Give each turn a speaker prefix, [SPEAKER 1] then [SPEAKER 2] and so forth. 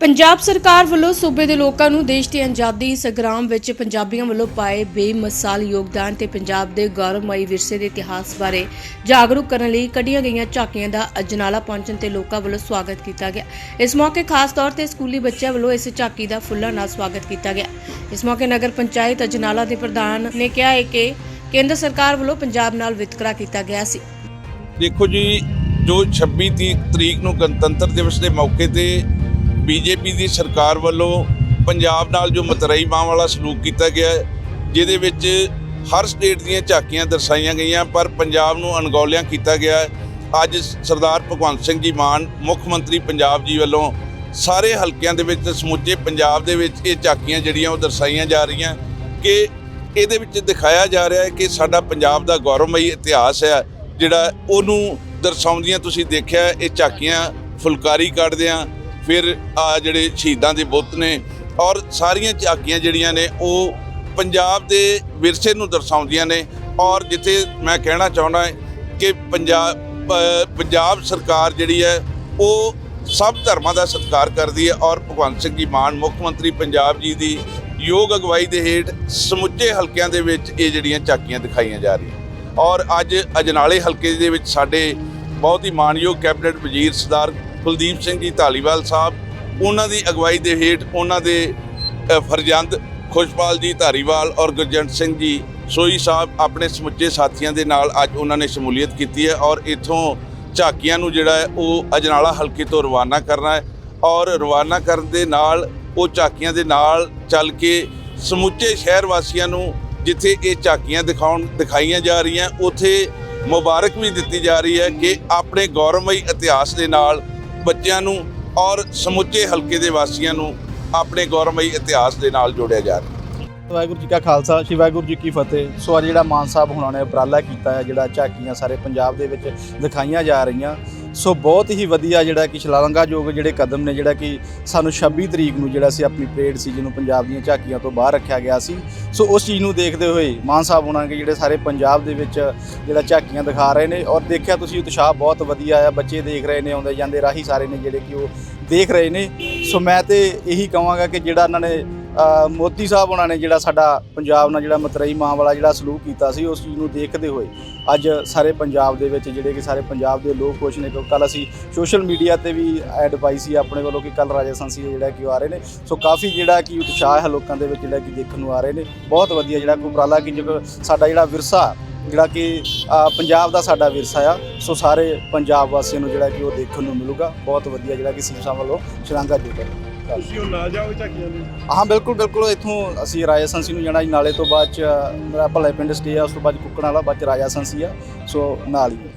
[SPEAKER 1] ਪੰਜਾਬ ਸਰਕਾਰ ਵੱਲੋਂ ਸੂਬੇ ਦੇ ਲੋਕਾਂ ਨੂੰ ਦੇਸ਼ ਦੀ ਆਜ਼ਾਦੀ ਸੰਗਰਾਮ ਵਿੱਚ ਪੰਜਾਬੀਆਂ ਵੱਲੋਂ ਪਾਏ ਬੇਮਿਸਾਲ ਯੋਗਦਾਨ ਤੇ ਪੰਜਾਬ ਦੇ ਗੌਰਵਮਈ ਵਿਰਸੇ ਦੇ ਇਤਿਹਾਸ ਬਾਰੇ ਜਾਗਰੂਕ ਕਰਨ ਲਈ ਕੱਢੀਆਂ ਗਈਆਂ ਝਾਕੀਆਂ ਦਾ ਅਜਨਾਲਾ ਪਹੁੰਚਣ ਤੇ ਲੋਕਾਂ ਵੱਲੋਂ ਸਵਾਗਤ ਕੀਤਾ ਗਿਆ। ਇਸ ਮੌਕੇ ਖਾਸ ਤੌਰ ਤੇ ਸਕੂਲੀ ਬੱਚਿਆਂ ਵੱਲੋਂ ਇਸ ਝਾਕੀ ਦਾ ਫੁੱਲਾਂ ਨਾਲ ਸਵਾਗਤ ਕੀਤਾ ਗਿਆ। ਇਸ ਮੌਕੇ ਨਗਰ ਪੰਚਾਇਤ ਅਜਨਾਲਾ ਦੇ ਪ੍ਰਧਾਨ ਨੇ ਕਿਹਾ ਹੈ ਕਿ ਕੇਂਦਰ ਸਰਕਾਰ ਵੱਲੋਂ ਪੰਜਾਬ ਨਾਲ ਵਿਤਕਰਾ ਕੀਤਾ ਗਿਆ ਸੀ।
[SPEAKER 2] ਦੇਖੋ ਜੀ, ਜੋ 26 ਤੀ- ਤਰੀਕ ਨੂੰ ਗਣਤੰਤਰ ਦਿਵਸ ਦੇ ਮੌਕੇ ਤੇ ਬੀਜੇਪੀ ਦੀ ਸਰਕਾਰ ਵੱਲੋਂ ਪੰਜਾਬ ਨਾਲ ਜੋ ਮਤਰਈ ਬਾਹ ਵਾਲਾ ਸਲੂਕ ਕੀਤਾ ਗਿਆ ਜਿਹਦੇ ਵਿੱਚ ਹਰ ਸਟੇਟ ਦੀਆਂ ਝਾਕੀਆਂ ਦਰਸਾਈਆਂ ਗਈਆਂ, ਪਰ ਪੰਜਾਬ ਨੂੰ ਅਣਗੌਲਿਆਂ ਕੀਤਾ ਗਿਆ ਅੱਜ ਸਰਦਾਰ ਭਗਵੰਤ ਸਿੰਘ ਜੀ ਮਾਨ, ਮੁੱਖ ਮੰਤਰੀ ਪੰਜਾਬ ਜੀ ਵੱਲੋਂ ਸਾਰੇ ਹਲਕਿਆਂ ਦੇ ਵਿੱਚ ਸਮੁੱਚੇ ਪੰਜਾਬ ਦੇ ਵਿੱਚ ਇਹ ਝਾਕੀਆਂ ਜਿਹੜੀਆਂ ਉਹ ਦਰਸਾਈਆਂ ਜਾ ਰਹੀਆਂ ਕਿ ਇਹਦੇ ਵਿੱਚ ਦਿਖਾਇਆ ਜਾ ਰਿਹਾ ਹੈ ਕਿ ਸਾਡਾ ਪੰਜਾਬ ਦਾ ਗੌਰਵਮਈ ਇਤਿਹਾਸ ਹੈ, ਜਿਹੜਾ ਉਹਨੂੰ ਦਰਸਾਉਂਦੀਆਂ ਤੁਸੀਂ ਦੇਖਿਆ, ਇਹ ਝਾਕੀਆਂ ਫੁਲਕਾਰੀ ਕੱਢਦਿਆਂ ਫਿਰ ਆ ਜਿਹੜੇ ਸ਼ਹੀਦਾਂ ਦੇ ਬੁੱਤ ਨੇ ਔਰ ਸਾਰੀਆਂ ਝਾਕੀਆਂ ਜਿਹੜੀਆਂ ਨੇ ਉਹ ਪੰਜਾਬ ਦੇ ਵਿਰਸੇ ਨੂੰ ਦਰਸਾਉਂਦੀਆਂ ਨੇ ਔਰ ਜਿੱਥੇ ਮੈਂ ਕਹਿਣਾ ਚਾਹੁੰਦਾ ਕਿ ਪੰਜਾਬ ਪੰਜਾਬ ਸਰਕਾਰ ਜਿਹੜੀ ਹੈ, ਉਹ ਸਭ ਧਰਮਾਂ ਦਾ ਸਤਿਕਾਰ ਕਰਦੀ ਹੈ ਔਰ ਭਗਵੰਤ ਸਿੰਘ ਜੀ ਮਾਨ, ਮੁੱਖ ਮੰਤਰੀ ਪੰਜਾਬ ਜੀ ਦੀ ਯੋਗ ਅਗਵਾਈ ਦੇ ਹੇਠ ਸਮੁੱਚੇ ਹਲਕਿਆਂ ਦੇ ਵਿੱਚ ਇਹ ਜਿਹੜੀਆਂ ਝਾਕੀਆਂ ਦਿਖਾਈਆਂ ਜਾ ਰਹੀਆਂ। ਔਰ ਅੱਜ ਅਜਨਾਲੇ ਹਲਕੇ ਦੇ ਵਿੱਚ ਸਾਡੇ ਬਹੁਤ ਹੀ ਮਾਨਯੋਗ ਕੈਬਨਿਟ ਵਜ਼ੀਰ ਸਰਦਾਰ ਕੁਲਦੀਪ ਸਿੰਘ ਜੀ ਧਾਲੀਵਾਲ ਸਾਹਿਬ, ਉਹਨਾਂ ਦੀ ਅਗਵਾਈ ਦੇ ਹੇਠ ਉਹਨਾਂ ਦੇ ਫਰਜ਼ੰਦ ਖੁਸ਼ਪਾਲ ਜੀ ਧਾਰੀਵਾਲ ਔਰ ਗੁਰਜੰਟ ਸਿੰਘ ਜੀ ਸੋਈ ਸਾਹਿਬ ਆਪਣੇ ਸਮੁੱਚੇ ਸਾਥੀਆਂ ਦੇ ਨਾਲ ਅੱਜ ਉਹਨਾਂ ਨੇ ਸ਼ਮੂਲੀਅਤ ਕੀਤੀ ਹੈ ਔਰ ਇਥੋਂ ਝਾਕੀਆਂ ਨੂੰ ਜਿਹੜਾ ਹੈ ਉਹ ਅਜਨਾਲਾ ਹਲਕੇ ਤੋਂ ਰਵਾਨਾ ਕਰਨਾ ਹੈ ਔਰ ਰਵਾਨਾ ਕਰਨ ਦੇ ਨਾਲ ਉਹ ਝਾਕੀਆਂ ਦੇ ਨਾਲ ਚੱਲ ਕੇ ਸਮੁੱਚੇ ਸ਼ਹਿਰ ਵਾਸੀਆਂ ਨੂੰ ਜਿੱਥੇ ਇਹ ਝਾਕੀਆਂ ਦਿਖਾਉਣ, ਦਿਖਾਈਆਂ ਜਾ ਰਹੀਆਂ, ਉਥੇ ਮੁਬਾਰਕ ਵੀ ਦਿੱਤੀ ਜਾ ਰਹੀ ਹੈ ਕਿ ਆਪਣੇ ਗੌਰਵਮਈ ਇਤਿਹਾਸ ਦੇ ਨਾਲ ਬੱਚਿਆਂ ਨੂੰ ਔਰ ਸਮੁੱਚੇ ਹਲਕੇ ਦੇ ਵਾਸੀਆਂ ਨੂੰ ਆਪਣੇ ਗੌਰਵਮਈ ਇਤਿਹਾਸ ਦੇ ਨਾਲ ਜੋੜਿਆ ਜਾ ਰਿਹਾ।
[SPEAKER 3] ਵਾਹਿਗੁਰੂ ਜੀ ਕਾ ਖਾਲਸਾ, ਸ਼੍ਰੀ ਵਾਹਿਗੁਰੂ ਜੀ ਕੀ ਫਤਿਹ। ਸੋ ਅੱਜ ਜਿਹੜਾ ਮਾਨ ਸਾਹਿਬ ਹੁਣਾਂ ਨੇ ਉਪਰਾਲਾ ਕੀਤਾ ਹੈ, ਜਿਹੜਾ ਝਾਕੀਆਂ ਸਾਰੇ ਪੰਜਾਬ ਦੇ ਵਿੱਚ ਦਿਖਾਈਆਂ ਜਾ ਰਹੀਆਂ ਸੋ ਬਹੁਤ ਹੀ ਵਧੀਆ ਜਿਹੜਾ ਕਿ ਸ਼ਲਾਘਾਯੋਗ ਜਿਹੜੇ ਕਦਮ ਨੇ, ਜਿਹੜਾ ਕਿ ਸਾਨੂੰ 26 ਤਰੀਕ ਨੂੰ ਜਿਹੜਾ ਸੀ ਆਪਣੀ ਪਰੇਡ ਸੀ, ਜਿਹਨੂੰ ਪੰਜਾਬ ਦੀਆਂ ਝਾਕੀਆਂ ਤੋਂ ਬਾਹਰ ਰੱਖਿਆ ਗਿਆ ਸੀ। ਸੋ ਉਸ ਚੀਜ਼ ਨੂੰ ਦੇਖਦੇ ਹੋਏ ਮਾਨ ਸਾਹਿਬ ਉਹਨਾਂ ਨੇ ਜਿਹੜੇ ਸਾਰੇ ਪੰਜਾਬ ਦੇ ਵਿੱਚ ਜਿਹੜਾ ਝਾਕੀਆਂ ਦਿਖਾ ਰਹੇ ਨੇ ਔਰ ਦੇਖਿਆ ਤੁਸੀਂ ਉਤਸ਼ਾਹ ਬਹੁਤ ਵਧੀਆ ਆ, ਬੱਚੇ ਦੇਖ ਰਹੇ ਨੇ, ਆਉਂਦੇ ਜਾਂਦੇ ਰਾਹੀ ਸਾਰੇ ਨੇ ਜਿਹੜੇ ਕਿ ਉਹ ਦੇਖ ਰਹੇ ਨੇ। ਸੋ ਮੈਂ ਤੇ ਇਹੀ ਕਹਾਂਗਾ ਕਿ ਜਿਹੜਾ ਇਹਨਾਂ ਨੇ ਮੋਦੀ ਸਾਹਿਬ ਉਹਨਾਂ ਨੇ ਜਿਹੜਾ ਸਾਡਾ ਪੰਜਾਬ ਨਾਲ ਜਿਹੜਾ ਮਤਰਈ ਮਾਂ ਵਾਲਾ ਜਿਹੜਾ ਸਲੂਕ ਕੀਤਾ ਸੀ, ਉਸ ਚੀਜ਼ ਨੂੰ ਦੇਖਦੇ ਹੋਏ ਅੱਜ ਸਾਰੇ ਪੰਜਾਬ ਦੇ ਵਿੱਚ ਜਿਹੜੇ ਕਿ ਸਾਰੇ ਪੰਜਾਬ ਦੇ ਲੋਕ ਖੁਸ਼ ਨੇ, ਕਿਉਂਕਿ ਕੱਲ ਅਸੀਂ ਸੋਸ਼ਲ ਮੀਡੀਆ ਤੇ ਵੀ ਐਡ ਪਾਈ ਸੀ ਆਪਣੇ ਵੱਲੋਂ ਕਿ ਕੱਲ ਰਾਜਾ ਸੰਸੀ ਜਿਹੜਾ ਕਿ ਉਹ ਆ ਰਹੇ ਨੇ। ਸੋ ਕਾਫੀ ਜਿਹੜਾ ਕਿ ਉਤਸ਼ਾਹ ਹੈ ਲੋਕਾਂ ਦੇ ਵਿੱਚ ਜਿਹੜਾ ਕਿ ਦੇਖਣ ਨੂੰ ਆ ਰਹੇ ਨੇ। ਬਹੁਤ ਵਧੀਆ ਜਿਹੜਾ ਕੋਈ ਉਪਰਾਲਾ ਕਿ ਜੋ ਸਾਡਾ ਜਿਹੜਾ ਵਿਰਸਾ, ਜਿਹੜਾ ਕਿ ਪੰਜਾਬ ਦਾ ਸਾਡਾ ਵਿਰਸਾ ਆ, ਸੋ ਸਾਰੇ ਪੰਜਾਬ ਵਾਸੀਆਂ ਨੂੰ ਜਿਹੜਾ ਕਿ ਉਹ ਦੇਖਣ ਨੂੰ ਮਿਲੂਗਾ। ਬਹੁਤ ਵਧੀਆ ਜਿਹੜਾ ਕਿ ਸੀਸਾਂ ਵੱਲੋਂ ਸ਼ਲਾਘਾ ਜੋਗਾ
[SPEAKER 4] ਤੁਸੀਂ ਉਹ ਨਾਲ ਜਾਓ ਝਾਕੀਆਂ ਦੇ
[SPEAKER 3] ਹਾਂ, ਬਿਲਕੁਲ ਬਿਲਕੁਲ। ਇੱਥੋਂ ਅਸੀਂ ਰਾਜਾ ਸੰਸੀ ਨੂੰ ਜਾਣਾ, ਜੀ, ਨਾਲੇ ਤੋਂ ਬਾਅਦ ਚ, ਮੇਰਾ ਭਲੇ ਪਿੰਡ ਸਟੇ ਆ, ਉਸ ਤੋਂ ਬਾਅਦ ਕੁੱਕਣ ਵਾਲਾ, ਬਾਅਦ ਚ ਰਾਜਾ ਸੰਸੀ ਆ, ਸੋ ਨਾਲ ਹੀ।